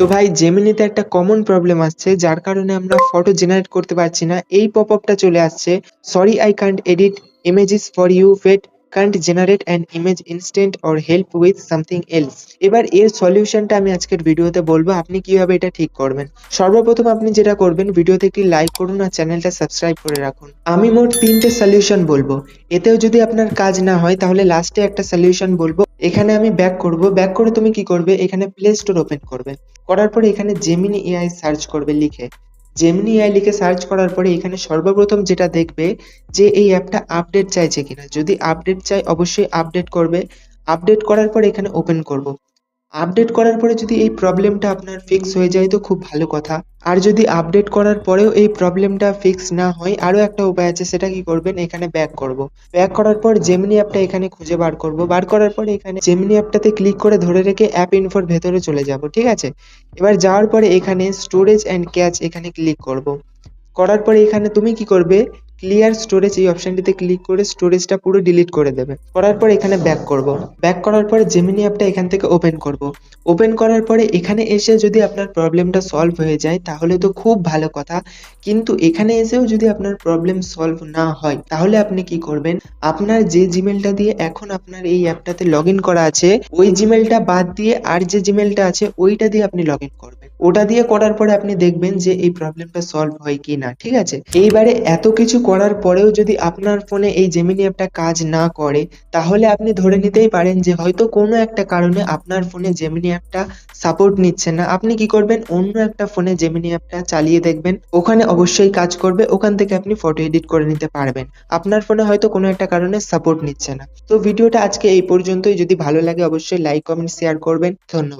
তো ভাই জেমিনিতে একটা কমন প্রবলেম আসছে, যার কারণে আমরা ফটো জেনারেট করতে পারছি না। এই পপ আপটা চলে আসছে। Sorry I can't edit images for you fate can't generate an image instant or help with something else এবার এর সলিউশনটা আমি আজকের ভিডিওতে বলব, আপনি কীভাবে এটা ঠিক করবেন। সর্বপ্রথম আপনি যেটা করবেন, ভিডিওতে একটি লাইক করুন আর চ্যানেলটা সাবস্ক্রাইব করে রাখুন। আমি মোট তিনটে সলিউশন বলব। এতেও যদি আপনার কাজ না হয়, তাহলে লাস্টে একটা সলিউশন বলব। এখানে আমি ব্যাক করব। ব্যাক করে তুমি কি করবে? এখানে প্লে স্টোর ওপেন করবে। করার পরে এখানে জেমিনি এআই সার্চ করবে লিখে। জেমিনি এআই লিখে সার্চ করার পরে এখানে সর্বপ্রথম যেটা দেখবে যে এই অ্যাপটা আপডেট চাইছে কিনা। যদি আপডেট চাই অবশ্যই আপডেট করবে। আপডেট করার পরে এখানে ওপেন করব। আপডেট করার পরে যদি এই প্রবলেমটা আপনার ফিক্স হয়ে যায় তো খুব ভালো কথা। আর যদি আপডেট করার পরেও এই প্রবলেমটা ফিক্স না হয় আরও একটা উপায় আছে, সেটা কি করবেন? এখানে ব্যাক করব। ব্যাক করার পর জেমিনি অ্যাপটা এখানে খুঁজে বার করব। বার করার পরে এখানে জেমিনি অ্যাপটাতে ক্লিক করে ধরে রেখে অ্যাপ ইনফোর ভেতরে চলে যাব, ঠিক আছে? এবার যাওয়ার পরে এখানে স্টোরেজ অ্যান্ড ক্যাচ এখানে ক্লিক করব। করার পরে এখানে তুমি কি করবে? ক্লিয়ার স্টোরেজ এই অপশনটিতে ক্লিক করে স্টোরেজটা পুরো ডিলিট করে দেবে। করার পর এখানে ব্যাক করব। ব্যাক করার পরে জেমিনি অ্যাপটা এখান থেকে ওপেন করব। ওপেন করার পরে এখানে এসে যদি আপনার প্রবলেমটা সলভ হয়ে যায়, তাহলে তো খুব ভালো কথা। কিন্তু এখানে এসেও যদি আপনার প্রবলেম সলভ না হয়, তাহলে আপনি কি করবেন? আপনার যে জিমেলটা দিয়ে এখন আপনার এই অ্যাপটাতে লগ করা আছে, ওই জিমেলটা বাদ দিয়ে আর যে জিমেলটা আছে, ওইটা দিয়ে আপনি লগ করবেন। ওটা দিয়ে করার পরে আপনি দেখবেন যে এই প্রবলেমটা সলভ হয় কি না ঠিক আছে? এইবারে এত কিছু করার পরেও যদি আপনার ফোনে এই জেমিনি অ্যাপটা কাজ না করে, তাহলে আপনি ধরে নিতেই পারেন যে হয়তো কোনো একটা কারণে আপনার ফোনে জেমিনি অ্যাপটা সাপোর্ট নিচ্ছে না। আপনি কি করবেন? অন্য একটা ফোনে জেমিনি অ্যাপটা চালিয়ে দেখবেন। ওখানে অবশ্যই কাজ করবে। ওখান থেকে আপনি ফটো এডিট করে নিতে পারবেন। আপনার ফোনে হয়তো কোনো একটা কারণে সাপোর্ট নিচ্ছে না। তো ভিডিওটা আজকে এই পর্যন্তই। যদি ভালো লাগে অবশ্যই লাইক কমেন্ট শেয়ার করবেন। ধন্যবাদ।